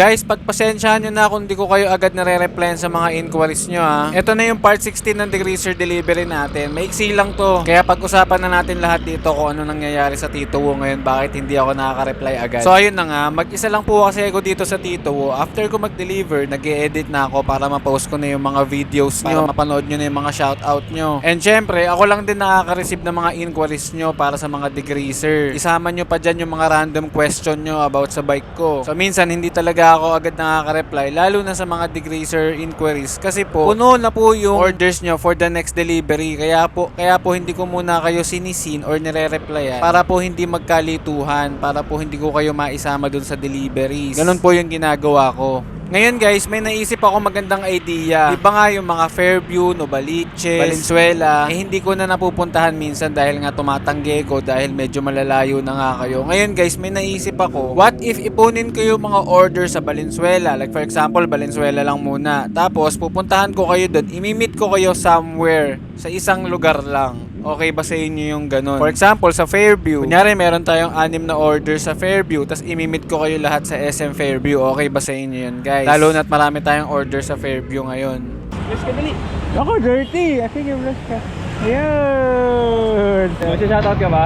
Guys, pagpasensyahan nyo na kung di ko kayo agad nare-replyan sa mga inquiries nyo ha. Ito na yung part 16 ng degreaser delivery natin. Maiksi lang to. Kaya pag-usapan na natin lahat dito kung ano nangyayari sa Tito Wu ngayon, bakit hindi ako nakaka-reply agad. So ayun na nga, mag-isa lang po kasi ako dito sa Tito Wu. After ko mag-deliver, nag edit na ako para ma-post ko na yung mga videos nyo. Para mapanood nyo na yung mga shoutout nyo. And syempre, ako lang din nakaka-receive ng mga inquiries nyo para sa mga degreaser. Isama nyo pa dyan yung mga random question nyo about sa bike ko. So minsan, hindi talaga ako agad nakaka-reply, lalo na sa mga degreaser inquiries. Kasi po, puno na po yung orders nyo for the next delivery. Kaya po, kaya po hindi ko muna kayo sinisin or nire-replyan para po hindi magkalituhan, para po hindi ko kayo maisama dun sa deliveries. Ganun po yung ginagawa ko. Ngayon guys, may naisip ako magandang idea. Iba nga yung mga Fairview, Novaliches, Valenzuela, eh hindi ko na napupuntahan minsan dahil nga tumatanggi ko dahil medyo malalayo na nga kayo. Ngayon guys, may naisip ako, what if ipunin ko yung mga order sa Valenzuela? Like for example, Valenzuela lang muna. Tapos pupuntahan ko kayo doon, imimit ko kayo somewhere sa isang lugar lang. Okay ba sa inyo yung ganun? For example, sa Fairview, kunyari meron tayong anim na order sa Fairview, tapos imimit ko kayo lahat sa SM Fairview. Okay ba sa inyo yun, guys? Lalo na't marami tayong order sa Fairview ngayon. Flash ka dali. Ako, dirty. Ah, Sige, flash ka. Ayun. Masya-shoutout ka ba?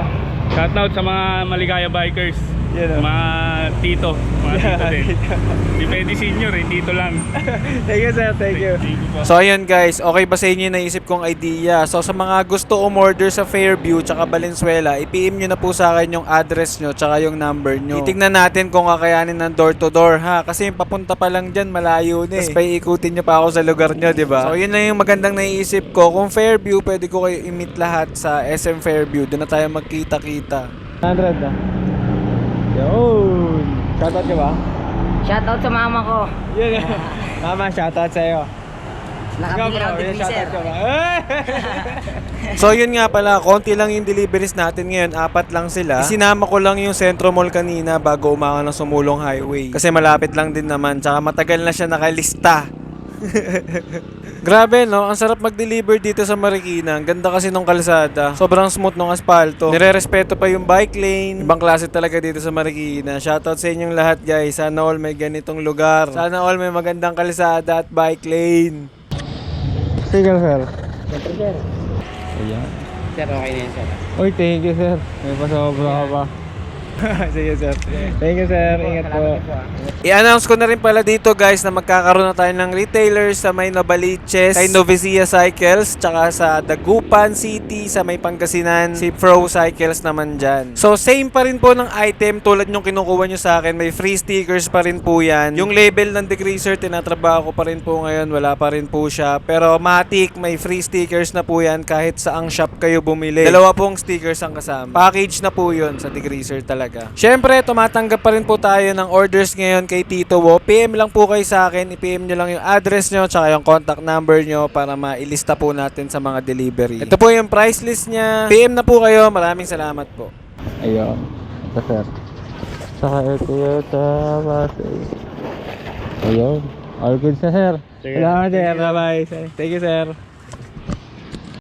Shoutout sa mga maligaya bikers. Yan o. Mga tito. Mga tito din. Hindi pwede senior eh, tito lang. Thank you, sir. Thank you. So ayun guys, okay ba sa inyo yung naisip kong idea? So sa mga gusto umorder sa Fairview tsaka Valenzuela, i-PM nyo na po sa akin yung address nyo tsaka yung number nyo. Titignan natin kung kakayanin ng door to door ha. Kasi yung papunta pa lang dyan, malayo na eh. Tapos paikutin nyo pa ako sa lugar nyo, di ba? So yun lang yung magandang naiisip ko. Kung Fairview, pwede ko kayo i-meet lahat sa SM Fairview. Doon na tayo magkita-kita. 100 na. Yun. Shoutout ka ba? Shoutout sa mama ko. Yun. Mama, shoutout sa'yo. Nakabili shoutout ka ba? So yun nga pala, konti lang yung deliveries natin ngayon, apat lang sila. Isinama ko lang yung Centro Mall kanina bago umangan ng Sumulong Highway. Kasi malapit lang din naman, tsaka matagal na siya nakalista. Grabe no, ang sarap mag-deliver dito sa Marikina. Ang ganda kasi nung kalsada. Sobrang smooth nung asfalto. Nire-respeto pa yung bike lane. Ibang klase talaga dito sa Marikina. Shoutout sa inyong lahat guys. Sana all may ganitong lugar. Sana all may magandang kalsada at bike lane. Sige, sir. Ayan. Sir, okay na yun, sir. Uy, thank you, sir. May pasobra ka pa. Sige, sir. Thank you, sir. Ingat po. I-announce ko na rin pala dito guys na magkakaroon na tayo ng retailers sa may Novaliches, kay Novecia Cycles, tsaka sa Dagupan City, sa may Pangasinan, si Pro Cycles naman dyan. So same pa rin po ng item tulad yung kinukuha nyo sa akin, may free stickers pa rin po yan. Yung label ng degreaser, tinatrabaho ko pa rin po ngayon, wala pa rin po siya. Pero Matic, may free stickers na po yan kahit saang shop kayo bumili. Dalawa pong stickers ang kasama. Package na po yun sa degreaser talaga. Siyempre, tumatanggap pa rin po tayo ng orders ngayon kay Tito Wo. PM lang po kayo sa akin. I-PM nyo lang yung address nyo tsaka yung contact number nyo para mailista po natin sa mga delivery. Ito po yung price list niya. PM na po kayo. Maraming salamat po. Ayun. Ito, sir. Saka ito yun. Tapos. Ayun. All good sa sir. Salamat, sir. Bye-bye. Thank you, sir.